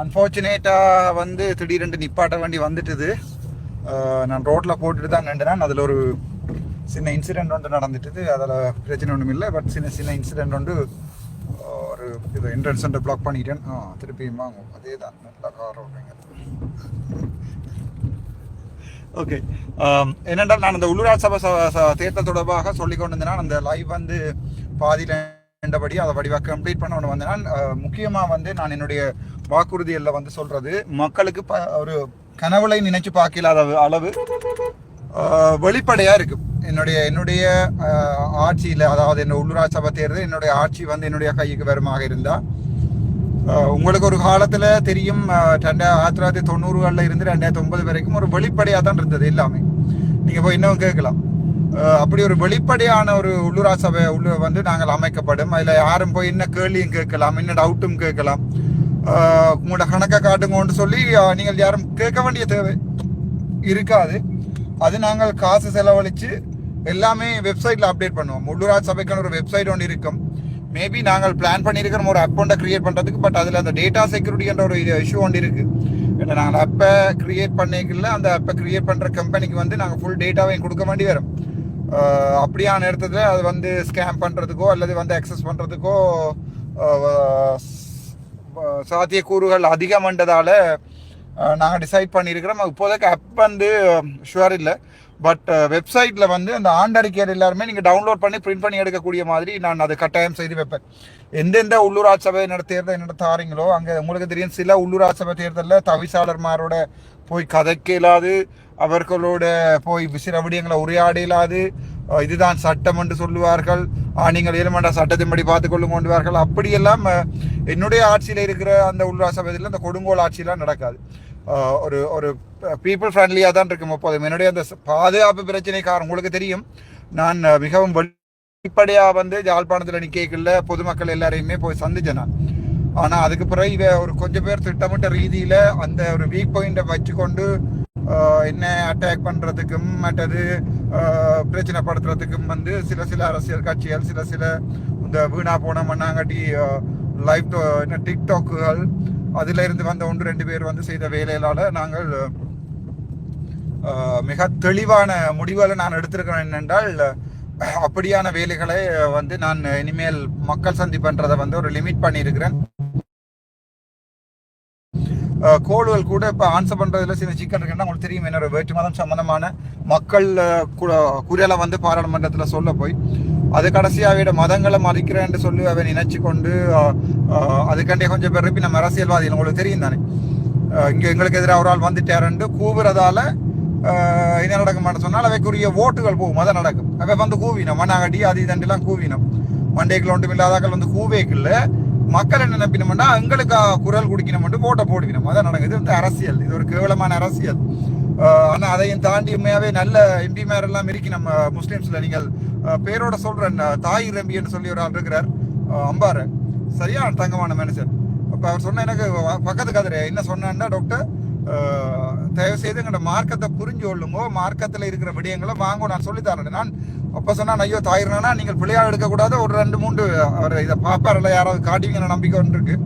அன்ஃபார்ச்சுனேட்டாக வந்து திடீரென்று நிப்பாட்ட வேண்டி வந்துட்டுது. நான் ரோட்டில் போட்டுட்டு தான் நின்றுனேன் அதில் ஒரு சின்ன இன்சிடெண்ட் ஒன்று நடந்துட்டுது. அதில் பிரச்சனை ஒன்றும் இல்லை. பட் சின்ன சின்ன இன்சிடெண்ட் ஒன்று ஒரு இது என்ட்ரன்ஸ் சென்டர் பிளாக் பண்ணிட்டேன். ஆ திருப்பியுமா அதே தான். நல்லா கார் ஓட்டுறீங்க. ஓகே என்னென்றால் நான் அந்த உள்ளூராட்சி சபை ச- தேர்தல் தொடர்பாக சொல்லி கொண்டு இருந்தேன் அந்த லைவ் வந்து பாதியில் நின்றபடி அதை வடிவாக கம்ப்ளீட் பண்ண ஒன்று வந்தேன். முக்கியமாக வந்து நான் என்னுடைய வாக்குறுதிகளில் வந்து சொல்றது மக்களுக்கு ப ஒரு கனவுளை நினைச்சு பார்க்கலாத அளவு வெளிப்படையாக வெளிப்படையா இருக்கு. என்னுடைய என்னுடைய ஆட்சியில் அதாவது என்னோட உள்ளூராட்சி சபை தேர்தல் என்னுடைய ஆட்சி வந்து என்னுடைய கைக்கு வருமாக இருந்தா உங்களுக்கு ஒரு காலத்துல தெரியும் ரெண்டா ஆயிரத்தி தொள்ளாயிரத்தி தொண்ணூறுகளில் இருந்து ரெண்டாயிரத்தி ஒன்பது வரைக்கும் ஒரு வெளிப்படையா தான் இருந்தது எல்லாமே. நீங்க போய் இன்னும் கேட்கலாம். அப்படி ஒரு வெளிப்படையான ஒரு உள்ளூரா சபை உள்ள வந்து நாங்கள் அமைக்கப்படும். அதுல யாரும் போய் என்ன கேள்வியும் கேட்கலாம் என்ன டவுட்டும் கேட்கலாம். உங்களோட கணக்கை காட்டுங்கன்னு சொல்லி நீங்கள் யாரும் கேட்க வேண்டிய தேவை இருக்காது. அது நாங்கள் காசு செலவழித்து எல்லாமே வெப்சைட்டில் அப்டேட் பண்ணுவோம். உள்ளூராஜ் சபைக்கான ஒரு வெப்சைட் ஒன்று இருக்கும். மேபி நாங்கள் பிளான் பண்ணியிருக்கிற ஒரு அக்கௌண்ட்டை க்ரியேட் பண்ணுறதுக்கு பட் அதில் அந்த டேட்டா செக்யூரிட்டின்ற ஒரு இஷ்யூ ஒன்று இருக்குது ஏன்னா நாங்கள் அப்போ க்ரியேட் பண்ணிக்கல அந்த அப்போ க்ரியேட் பண்ணுற கம்பெனிக்கு வந்து நாங்கள் ஃபுல் டேட்டாவையும் கொடுக்க வேண்டி வரும். அப்படியான இடத்துல அது வந்து ஸ்கேம் பண்ணுறதுக்கோ அல்லது வந்து அக்சஸ் பண்ணுறதுக்கோ சாத்தியக்கூறுகள் அதிகம் சாத்தியக்கூறுகள் அதிகமன்றதால நாங்கள் டிசைட் பண்ணியிருக்கிறோம் இப்போதைக்கு ஆப் வந்து ஷுவர் இல்லை. பட் வெப்சைட்டில் வந்து அந்த ஆண்டறிக்கையர் எல்லாருமே நீங்கள் டவுன்லோட் பண்ணி பிரிண்ட் பண்ணி எடுக்கக்கூடிய மாதிரி நான் அதை கட்டாயம் செய்து வைப்பேன். எந்தெந்த உள்ளூராட்சி சபை என்னோட தேர்தல் என்னோட தாரீங்களோ அங்கே உங்களுக்கு தெரியும் சில உள்ளூராட்சி சபை தேர்தலில் தவிசாளர்மாரோட போய் கதைக்க இல்லாது அவர்களோட போய் சில விடயங்களை உரையாட இல்லாது இதுதான் சட்டம் என்று சொல்லுவார்கள். நீங்கள் ஏழுமண்டா சட்டத்தின்படி பார்த்து கொள்ளும் கொண்டுவார்கள் அப்படியெல்லாம் என்னுடைய ஆட்சியில் இருக்கிற அந்த உள்ளாட்சி சபையில் அந்த கொடுங்கோல் ஆட்சியெல்லாம் நடக்காது. ஒரு ஒரு பீப்புள் ஃப்ரெண்ட்லியாக தான் இருக்கும் எப்போதும் என்னுடைய அந்த பாதுகாப்பு பிரச்சனைக்காரன் உங்களுக்கு தெரியும். நான் மிகவும் வெளிப்படையாக வந்து யாழ்ப்பாணத்தில் நிற்கல பொதுமக்கள் எல்லாரையுமே போய் சந்திச்சேன் நான். ஆனால் அதுக்கு பிறகு இவ ஒரு கொஞ்சம் பேர் திட்டமிட்ட ரீதியில் அந்த ஒரு வீக் பாயிண்டை வச்சுக்கொண்டு என்ன அட்டாக் பண்றதுக்கும் மற்றது பிரச்சனைப்படுத்துறதுக்கும் வந்து சில சில அரசியல் கட்சிகள் சில சில இந்த வீணா போன மண்ணாங்கட்டி லைவ் என்ன டிக்டாக்குகள் அதுல இருந்து வந்த ஒன்று ரெண்டு பேர் வந்து செய்த வேலைகளால நாங்கள் மிக தெளிவான முடிவுகளை நான் எடுத்திருக்கிறேன் என்னென்றால் அப்படியான வேலைகளை வந்து நான் இனிமேல் மக்கள் சந்திப்புன்றதை வந்து ஒரு லிமிட் பண்ணியிருக்கிறேன். கோள்கள் கூட இப்போ ஆன்சர் பண்ணுறதுல சில சிக்கல் இருக்குன்னா உங்களுக்கு தெரியும் என்னோட வேற்று மதம் சம்மந்தமான மக்கள் கு- குரலை வந்து பாராளுமன்றத்தில் சொல்ல போய் அது கடைசியாக அவையோட மதங்களை மதிக்கிறேன்னு சொல்லி அவன் நினைச்சு கொண்டு அதுக்காண்டே கொஞ்சம் பேர் இருப்பி நம்ம அரசியல்வாதிகள் உங்களுக்கு தெரியும் தானே. இங்கே எங்களுக்கு எதிராக ஒரு ஆள் வந்துட்டாருன்னு கூவுறதால என்ன நடக்கும் சொன்னால் அவைக்குரிய ஓட்டுகள் போகும் மதம் நடக்கும். அவை வந்து கூவினோம் மண்ணாகடி அது இதண்டெல்லாம் கூவினோம். மண்டைக்குள்ள ஒன்றும் இல்லாதாக்கள் வந்து கூவேக்குள்ள மக்கள் என்ன நினைப்பினோம்னா எங்களுக்கு குரல் குடிக்கணும் மட்டும் போட்ட போடுவினோம் அதான் நடக்குது. வந்து அரசியல். இது ஒரு கேவலமான அரசியல். ஆனால் அதையும் தாண்டி உண்மையாகவே நல்ல எம்பி மேர் எல்லாம் இருக்கு. நம்ம முஸ்லீம்ஸில் நீங்கள் பேரோட சொல்கிறேன் ஆஹ் தாய் ரம்பின்னு சொல்லி ஒரு ஆள் இருக்கிறார். அம்பாரு சரியா? தங்கமான மேனேஜர் அப்போ அவர் சொன்ன எனக்கு பக்கத்து கதிர. என்ன சொன்னான்னா டாக்டர் தயவு செய்து எங்களோட மார்க்கத்தை புரிஞ்சு கொள்ளுங்கோ. மார்க்கத்தில் இருக்கிற விடயங்களை வாங்க. நான் சொல்லித்தரேன் நான் அப்ப சொன்னா ஐயோ தாயிரனா நீங்கள் பிள்ளையாக எடுக்கக்கூடாது. ஒரு ரெண்டு மூன்று அவர் இதை பாப்பாரில் யாராவது காட்டுவீங்கன்னு நம்பிக்கை ஒன்று இல்லை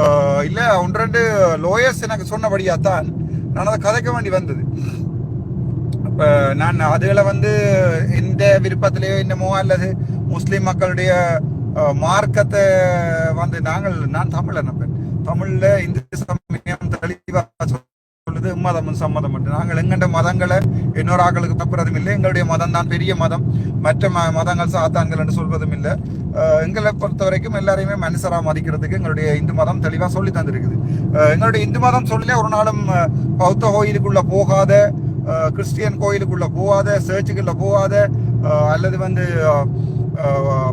ஆஹ் இல்ல ஒன்று ரெண்டு லோயர்ஸ் எனக்கு சொன்னபடியாத்தான் நான் அதை கதைக்க வேண்டி வந்தது. அப்ப நான் அதில் வந்து எந்த விருப்பத்திலேயோ என்னமோ அல்லது முஸ்லீம் மக்களுடைய அஹ், மார்க்கத்தை வந்து நாங்கள் நான் தமிழன் அப்ப. தமிழ்ல இந்து சமயம் தெளிவா சொல்லுது மதம் சம்மதம் மட்டும் நாங்கள் எங்கண்ட மதங்களை இன்னொரு ஆக்களுக்கு தப்புறதும் இல்லை. எங்களுடைய மதம் தான் பெரிய மதம். மற்ற ம- மதங்கள் சாத்தான்கள் என்று சொல்வதும் இல்லை. எங்களை பொறுத்த வரைக்கும் எல்லாரையுமே மனுஷராக மதிக்கிறதுக்கு எங்களுடைய இந்து மதம் தெளிவாக சொல்லி தந்திருக்குது. எங்களுடைய இந்து மதம் சொல்லி ஒரு நாளும் பௌத்த கோயிலுக்குள்ளே போகாத கிறிஸ்டியன் கோயிலுக்குள்ளே போகாத சர்ச்சுக்குள்ள போகாத அல்லது வந்து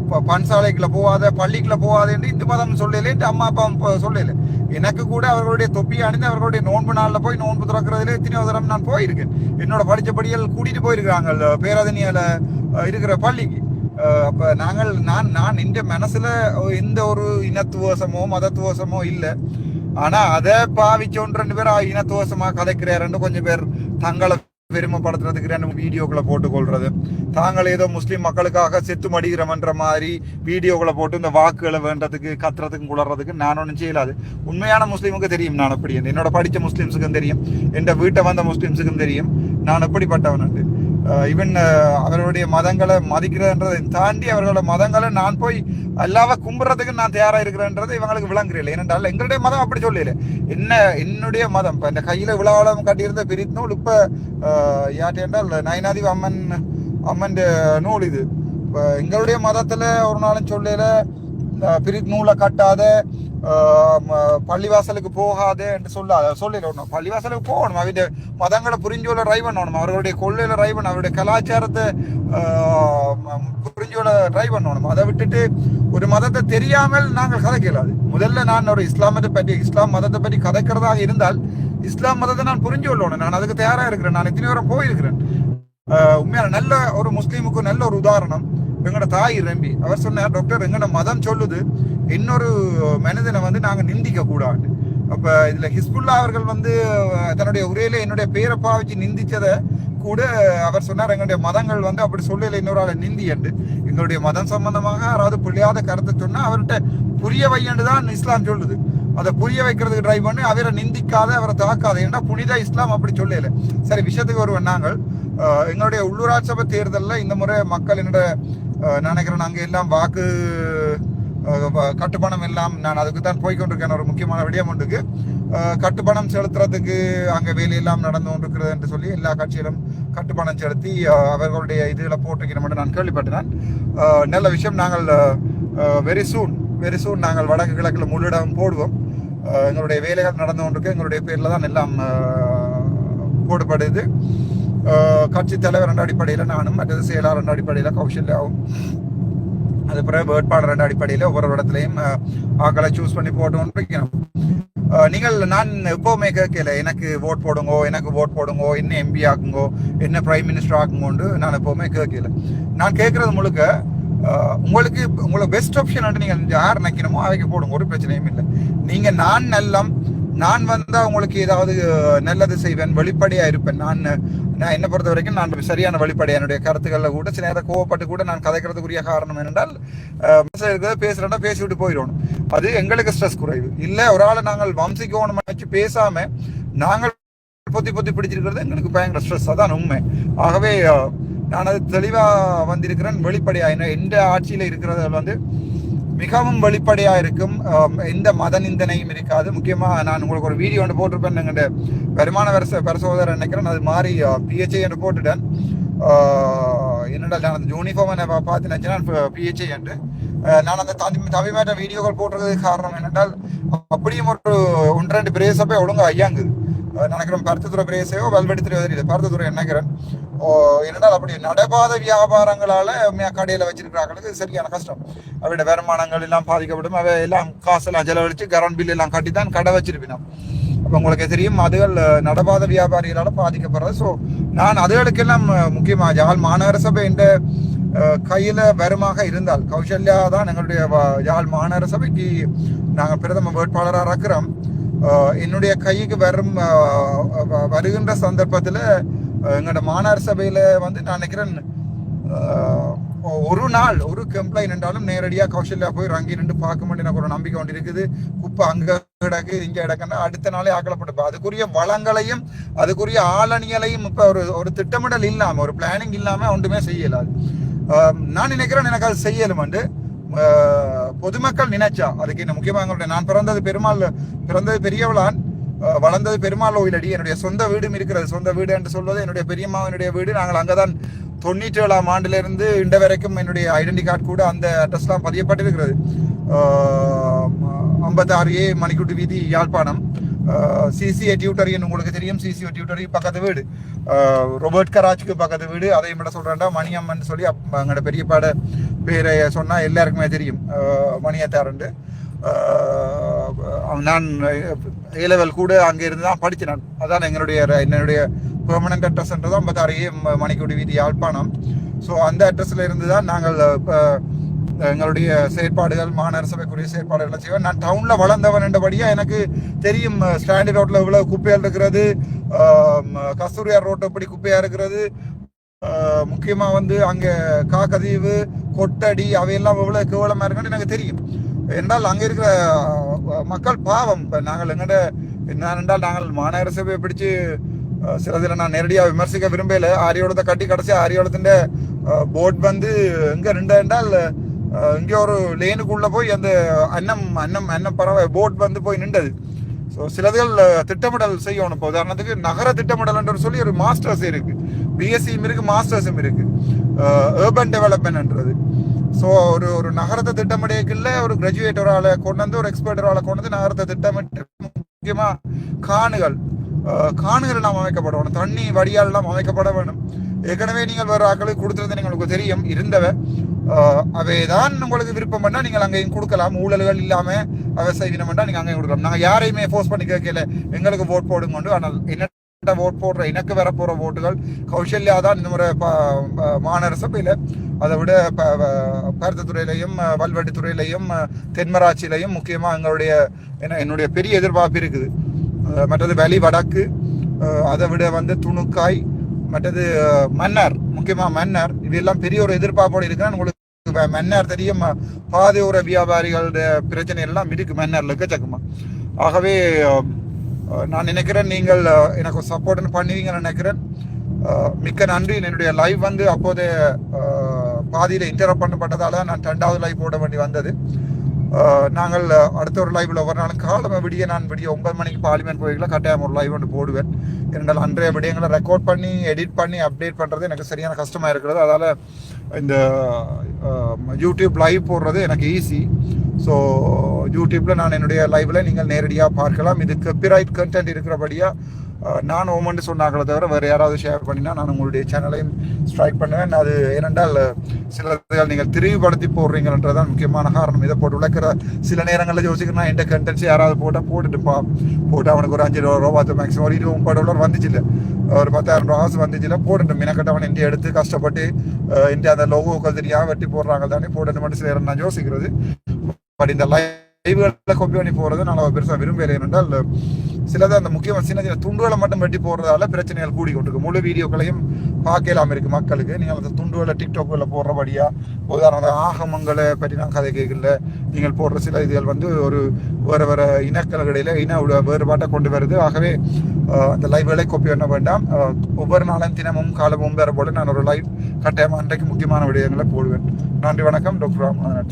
ப- பன்சாலைக்குள்ள போகாத பள்ளிக்குள்ள போகாத என்று இந்து மதம் சொல்லல அம்மா அப்பா சொல்லலை சொல்லல. எனக்கு கூட அவர்களுடைய தொப்பி அணிந்து அவர்களுடைய நோன்பு நாளில் போய் நோன்பு திறக்கிறதுல எத்தனையோ தரம் நான் போயிருக்கேன். என்னோட படிச்சபடிகள் கூட்டிட்டு போயிருக்கிறாங்க பேராதனியால அஹ், இருக்கிற பள்ளிக்கு. அஹ், அப்ப நாங்கள் நான் நான் இந்த மனசுல எந்த ஒரு இனத்துவசமோ மதத்துவசமோ இல்லை. ஆனா அதை பாவிச்சோன்ற ரெண்டு பேர் இனத்துவசமாக கதைக்கிறாருன்னு கொஞ்சம் பேர் தங்களை பெருமைப்படுத்துறதுக்கு ரெண்டு வீடியோக்களை போட்டுக்கொள்றது. தாங்கள் ஏதோ முஸ்லீம் மக்களுக்காக செத்து மடிகிறோம்ன்ற மாதிரி வீடியோக்களை போட்டு இந்த வாக்குகளை வேண்டதுக்கு கத்துறதுக்கும் குளறதுக்கு நான் ஒன்றும் செய்யலாது உண்மையான முஸ்லீமுக்கு தெரியும் நான் அப்படி என்னோட படித்த முஸ்லீம்ஸுக்கும் தெரியும். என் வீட்டை வந்த முஸ்லீம்ஸுக்கும் தெரியும். நான் எப்படிப்பட்டவன் ஈவன் அவர்களுடைய மதங்களை மதிக்கிறதுன்றதை தாண்டி அவர்களோட மதங்களை நான் போய் அல்லாவ கும்பிட்றதுக்கு நான் தயாராக இருக்கிறேன்றது இவங்களுக்கு விளங்குறீங்க ஏனென்றால் எங்களுடைய மதம் அப்படி சொல்லல. என்ன என்னுடைய மதம் இப்போ இந்த கையில் விழாவளம் கட்டியிருந்த பிரித் நூல் இப்போ யார்ட்டு நயனாதி அம்மன் அம்மன் நூல் இது. இப்போ எங்களுடைய மதத்தில் ஒரு நாளும் சொல்லல. பிரித் நூலை கட்டாத பள்ளிவாசலுக்கு போகாத என்று சொல்லாத சொல்லிடணும் பள்ளிவாசலுக்கு போகணும்? அவருடைய மதங்களை புரிஞ்சோல ட்ரை பண்ணணும் அவர்களுடைய கொள்ளையில ட்ரை பண்ணணும் அவருடைய கலாச்சாரத்தை புரிஞ்சு ம- புரிஞ்சோல ட்ரை பண்ணணும் அதை விட்டுட்டு ஒரு மதத்தை தெரியாமல் நாங்கள் கதைக்கலாது முதல்ல நான் ஒரு இஸ்லாமத்தை பற்றி இஸ்லாம் மதத்தை பற்றி கதைக்கிறதாக இருந்தால் இஸ்லாம் மதத்தை நான் புரிஞ்சு கொள்ளணும் நான் அதுக்கு தயாராக இருக்கிறேன். நான் இத்தனை வரை போயிருக்கிறேன். உண்மையான நல்ல ஒரு முஸ்லீமுக்கு நல்ல ஒரு உதாரணம். எங்களோட தாய் ரம்பி அவர் சொன்னார் டாக்டர் எங்களோட மதம் சொல்லுது இன்னொரு மனிதனை வந்து நாங்கள் நிந்திக்க கூடாது. அப்போ இதில் ஹிஸ்புல்லா அவர்கள் வந்து தன்னுடைய உரையில என்னுடைய பேரை பாவிச்சு நிந்திச்சதை கூட அவர் சொன்னார் எங்களுடைய மதங்கள் வந்து அப்படி சொல்லல இன்னொரு ஆளை நிந்தி என்று எங்களுடைய மதம் சம்பந்தமாக யாராவது புரியாத கருத்தை சொன்னால் அவர்கிட்ட புரிய வையண்டு தான் இஸ்லாம் சொல்லுது. அதை புரிய வைக்கிறதுக்கு ட்ரை பண்ணி அவரை நிந்திக்காத அவரை தாக்காத. ஏன்னா புனித இஸ்லாம் அப்படி சொல்லல. சரி விஷயத்துக்கு வருவோம் நாங்கள். எங்களுடைய உள்ளூராட்சபை தேர்தலில் இந்த முறை மக்கள் என்னோட நினைக்கிறேன் நாங்கள் எல்லாம் வாக்கு கட்டுப்பணம் எல்லாம் நான் அதுக்கு தான் போய்கொண்டிருக்கேன் ஒரு முக்கியமான விடயம் ஒன்றுக்கு. கட்டுப்பணம் செலுத்துறதுக்கு அங்கே வேலையெல்லாம் நடந்து கொண்டிருக்கிறது என்று சொல்லி எல்லா கட்சியிலும் கட்டுப்பணம் செலுத்தி அவர்களுடைய இதில் போட்டிருக்கணும் என்று நான் கேள்விப்பட்டேன். நல்ல விஷயம் நாங்கள் வெரி சூன் வெரி சூன் நாங்கள் வடக்கு கிழக்கில் முள்ளிடம் போடுவோம். எங்களுடைய வேலைகள் நடந்து கொண்டிருக்கு. எங்களுடைய பேரில் தான் எல்லாம் போடுபடுது கட்சி தலைவர் என்ற அடிப்படையில் நானும் மற்றது செயலாளர் என்ற அடிப்படையில் கௌஷல்யாவும். அது பிறகு வேட்பாளர் என்ற அடிப்படையில் ஒவ்வொரு இடத்துலையும் ஆக்களை சூஸ் பண்ணி போட்டு வைக்கணும் நீங்கள் நான் எப்பவுமே கேட்கல எனக்கு ஓட் போடுங்கோ எனக்கு ஓட் போடுங்கோ என்ன எம்பி ஆக்குங்கோ என்ன பிரைம் மினிஸ்டர் ஆக்குங்கோண்டு நான் எப்போவுமே கேட்கல நான் கேட்கறது முழுக்க உங்களுக்கு உங்களை பெஸ்ட் ஆப்ஷன் நீங்கள் யார் நினைக்கணுமோ அவைக்கு போடுங்க ஒரு பிரச்சனையும் இல்லை. நீங்க நான் நல்லம் நான் வந்தா உங்களுக்கு ஏதாவது நல்லது செய்வேன் வெளிப்படையாக இருப்பேன். நான் நான் என்ன பொறுத்த வரைக்கும் நான் சரியான வழிபாடு என்னுடைய கருத்துக்களில் கூட சில நேரம் கோவப்பட்டு கூட நான் கதைக்கிறதுக்குரிய காரணம் என்னென்றால் அஹ், இருக்கிறத பேசிவிட்டு போயிடணும். அது எங்களுக்கு ஸ்ட்ரெஸ் குறைவு. இல்லை ஒரு ஆளை நாங்கள் வம்சிக்கோணம் வச்சு பேசாம நாங்கள் பொத்தி பொத்தி பிடிச்சிருக்கிறது எங்களுக்கு பயங்கர ஸ்ட்ரெஸ் அதான் உண்மை. ஆகவே நான் அது தெளிவாக வந்திருக்கிறேன். வெளிப்படையாக என்ன எந்த ஆட்சியில் இருக்கிறத வந்து மிகவும் வெளிப்படையா இருக்கும். எந்த மத நிந்தனையும் இருக்காது. முக்கியமா நான் உங்களுக்கு ஒரு வீடியோ ஒன்று போட்டிருப்பேன். எங்கிட்ட வருமான வரிசை பரிசோதனை நினைக்கிறேன். அது மாதிரி பிஹெச்ஐ என்று போட்டுட்டேன். என்னடா நான் அந்த யூனிஃபார்ம் பார்த்து நினைச்சேன் பிஹெச்ஐ என்று. நான் அந்த தவி தம்பிமாட்ட வீடியோக்கள் போட்டுறதுக்கு காரணம் என்னென்றால் அப்படியும் ஒரு ஒன்று ரெண்டு பிரேசப்பே ஒழுங்கா ஐயாங்குது நினைக்கிறேன் பருத்தத்துறை பிரேசையோ வல்வெடுத்துறை தெரியல பருத்தத்துறை நினைக்கிறேன் இருந்தால் அப்படி நடைபாத வியாபாரங்களால் கடையில் வச்சிருக்கிறாங்களுக்கு சரியான கஷ்டம். அவருடைய வருமானங்கள் எல்லாம் பாதிக்கப்படும். அவை எல்லாம் காசெல்லாம் செலவழித்து கரண்ட் பில் எல்லாம் கட்டி தான் கடை வச்சிருப்பினோம். அப்போ உங்களுக்கு தெரியும் அதுகள் நடபாத வியாபாரிகளால் பாதிக்கப்படுறது. ஸோ நான் அதுகளுக்கெல்லாம் முக்கியமாக யாழ் மாநகர சபை என்ற கையில் வருமாக இருந்தால் கௌசல்யா தான் எங்களுடைய யாழ் மாநகர சபைக்கு நாங்கள் பிரதம வேட்பாளராக இருக்கிறோம். என்னுடைய கைக்கு வரும் வ- வருகின்ற சந்தர்ப்பத்தில் எங்களோட மாநகர சபையில் வந்து நான் நினைக்கிறேன் ஒரு நாள் ஒரு கம்ப்ளைண்ட் என்றாலும் நேரடியாக கௌசல்யா போய் ரங்கி நின்று பார்க்க முடியும் எனக்கு ஒரு நம்பிக்கை ஒன்று இருக்குது. குப்பை அங்கே கிடக்கு இங்கே கிடக்குன்னா அடுத்த நாளே ஆக்கலப்பட்டு அதுக்குரிய வளங்களையும் அதுக்குரிய ஆளணிகளையும் இப்போ ஒரு ஒரு திட்டமிடல் இல்லாமல் ஒரு பிளானிங் இல்லாமல் ஒன்றுமே செய்யலாது நான் நினைக்கிறேன் எனக்கு அது செய்யலும் பொதுமக்கள் நினைச்சா அதுக்கு என்ன முக்கியமாக எங்களுடைய நான் பிறந்தது பெருமாள் பிறந்தது பெரியவளான். வளர்ந்தது பெருமாள் கோயிலடி. என்னுடைய சொந்த வீடும் இருக்கிறது. சொந்த வீடு என்று சொல்வது என்னுடைய பெரியம்மாவினுடைய வீடு. நாங்கள் அங்கதான் தொண்ணூற்றி ஏழாம் ஆண்டிலிருந்து இருந்து வரைக்கும் என்னுடைய ஐடென்டி கார்டு கூட அந்த அட்ரஸ்லாம் பதியப்பட்டிருக்கிறது. ஐம்பத்தாறு ஏ மணிக்கூட்டு வீதி யாழ்ப்பாணம். சிசிஏ டியூட்டரின்னு உங்களுக்கு தெரியும். சிசிஓ டியூட்டரி பக்கத்து வீடு. ரொபர்ட் கராஜ்க்கு பக்கத்து வீடு. அதையும் விட சொல்கிறேன்டா மணியம்மன் சொல்லி அப்- பெரியப்பாட பேரை சொன்னால் எல்லாருக்குமே தெரியும். மணியத்தாருண்டு. நான் ஏ லெவல் கூட அங்கே இருந்து தான் படித்தேன் நான். அதான் எங்களுடைய என்னுடைய பெர்மனன்ட் அட்ரஸ்ன்றது ஐம்பத்தாறு மணிக்கூடி வீதி யாழ்ப்பாணம். ஸோ அந்த அட்ரஸில் இருந்து தான் நாங்கள் இப்போ எங்களுடைய செயற்பாடுகள் மாநகர சபைக்குரிய செயற்பாடுகளை செய்வேன் நான் டவுனில் வளர்ந்தவன் என்றபடியாக எனக்கு தெரியும் ஸ்டாண்டி ரோட்டில் இவ்வளோ குப்பைகள் இருக்கிறது கஸ்தூரியார் ரோட் எப்படி குப்பையாக இருக்கிறது முக்கியமாக வந்து அங்கே காக்கதீவு கொட்டடி அவையெல்லாம் எவ்வளோ கேவலமாக இருக்குன்னு எனக்கு தெரியும். என்றால் அங்கே இருக்கிற மக்கள் பாவம். இப்போ நாங்கள் எங்கட என்ன என்றால் நாங்கள் மாநகர சபையை பிடிச்சு ஆஹ், சில நான் நேரடியாக விமர்சிக்க விரும்பல ஆரியோளத்தை கட்டி கடைசி ஆரியோளத்தின் போட் வந்து எங்கே நின்று என்றால் இங்கே ஒரு லேனுக்குள்ளே போய் அந்த அன்னம் அன்னம் அன்னம் பறவை போட் வந்து போய் நின்றது. ஸோ சிலதுகள் திட்டமிடல் செய்யணும். இப்போ உதாரணத்துக்கு நகர திட்டமிடல்ன்ற சொல்லி ஒரு மாஸ்டர்ஸ் இருக்குது பிஎஸ்சியும் இருக்குது மாஸ்டர்ஸும் இருக்குது ஏர்பன் டெவலப்மெண்ட்ன்றது ஸோ ஒரு ஒரு நகரத்தை திட்டமிடக்குள்ள ஒரு கிராஜுவேட் ஒரு ஆளை கொண்டு வந்து ஒரு எக்ஸ்பர்ட் ஒரு ஆளை கொண்டு வந்து நகரத்தை திட்டமிட்டு முக்கியமாக காணுகள். காணுகள் எல்லாம் அமைக்கப்படணும் தண்ணி வடியால் எல்லாம் அமைக்கப்பட வேணும். ஏற்கனவே நீங்கள் வேறு ஆக்களுக்கு கொடுத்துருந்தது உங்களுக்கு தெரியும் இருந்தவ. அவை அவைதான் உங்களுக்கு விருப்பம் பண்ணால் நீங்கள் அங்கேயும் கொடுக்கலாம். ஊழல்கள் இல்லாமல் அவை செய்வினம் பண்ணால் நீங்கள் அங்கேயும் கொடுக்கலாம். நாங்கள் யாரையுமே ஃபோர்ஸ் பண்ணி கேட்கல. எங்களுக்கு ஓட் போடுங்க கொண்டு ஆனால் என்ன ஓட் போடுற எனக்கு வர போகிற ஓட்டுகள் கௌசல்யா தான் இந்த முறை மாநகர சபையில் அதை விட ப- ப- பருத்தித்துறையிலையும் தென்மராட்சியிலையும் முக்கியமாக எங்களுடைய என்ன என்னுடைய பெரிய எதிர்பார்ப்பு இருக்குது. மற்றது வெளி வடக்கு அதை விட வந்து துணுக்காய் மற்றது மன்னர் முக்கியமாக மன்னர். இதெல்லாம் பெரிய ஒரு எதிர்பார்ப்போடு இருக்குன்னா உங்களுக்கு வ- தெரியும். பாதையோர வியாபாரிகளுடைய பிரச்சனை எல்லாம் இருக்கு மன்னார்ல எக்கச்சக்கமா. ஆகவே நான் நினைக்கிறேன் நீங்கள் எனக்கு சப்போர்ட் பண்ணுவீங்கன்னு நினைக்கிறேன். மிக்க நன்றி. என்னுடைய லைவ் வந்து அப்போதே பாதியில் இன்டரப்ட் பண்ணப்பட்டதால் நான் ரெண்டாவது லைவ் போட வேண்டி வந்தது. நாங்கள் அடுத்த ஒரு லைவில் ஒவ்வொரு நாளும் காலமாக விடிய நான் விடிய ஒன்பது மணிக்கு பார்லிமெண்ட் போய்களை கட்டாயம் ஒரு லைவ் ஒன்று போடுவேன். என்னால் அன்றைய விடயங்களை ரெக்கார்ட் பண்ணி எடிட் பண்ணி அப்டேட் பண்ணுறது எனக்கு சரியான கஷ்டமாக இருக்கிறது. அதால் இந்த யூடியூப் லைவ் போடுறது எனக்கு ஈஸி ஸோ யூடியூப்பில் நான் என்னுடைய லைவில் நீங்கள் நேரடியாக பார்க்கலாம். இது கப்பிரைட் கண்டென்ட் இருக்கிறபடியாக நான் ஓமன்னு சொன்னாங்களே தவிர வேறு யாராவது ஷேர் பண்ணினா நான் உங்களுடைய சேனலையும் ஸ்ட்ரைக் பண்ணுவேன். அது ஏனென்றால் சில நீங்கள் திரிவுபடுத்தி போடுறீங்கன்றதான் முக்கியமான காரணம். இதை போட்டு விளக்கிற சில நேரங்களில் யோசிக்கிறேன் எந்த கண்டென்ட்ஸ் யாராவது போட்டால் போட்டுட்டுப்பா. போட்டு அவனுக்கு ஒரு அஞ்சு ரூபா பத்து மேக்ஸிமம் ஒரு இருபது முப்பது டாலர் வந்துச்சு இல்லை ஒரு பத்தாயிரம் ரூபா காசு வந்துச்சு போட்டுட்டு மினக்கட்ட அவன் இந்தியா எடுத்து கஷ்டப்பட்டு அஹ், இந்தியா அந்த லோகோ கதிரியாக வெட்டி போடுறாங்க தானே போட்டு மட்டும் சில நான் யோசிக்கிறது. பட் இந்த லைவ்களில் கொப்பி பண்ணி போறது நான் பெருசா விரும்புகிறேன் என்றால் சிலது அந்த முக்கியமான சின்ன சின்ன துண்டுகளை மட்டும் வெட்டி போடுறதால பிரச்சனைகள் கூடி கொண்டிருக்கு முழு வீடியோக்களையும் பார்க்கலாம் இருக்கு மக்களுக்கு. நீங்கள் அந்த துண்டுகளை டிக்டாக்ல போடுறபடியா உதாரணம் ஆகமங்களை பற்றி நான் கதை கேட்கல. நீங்கள் போடுற சில இதுகள் வந்து ஒரு வேறு வேறு இனக்கல்களில இன வேறுபாட்டை கொண்டு வருது. ஆகவே அந்த லைவ்களை கொப்பி பண்ண வேண்டாம். ஒவ்வொரு நாளும் தினமும் காலமும் வேறு போல நான் ஒரு லைவ் கட்டாயமாக அன்றைக்கு முக்கியமான விடயங்களை போடுவேன். நன்றி வணக்கம். டாக்டர் ராமநாதன்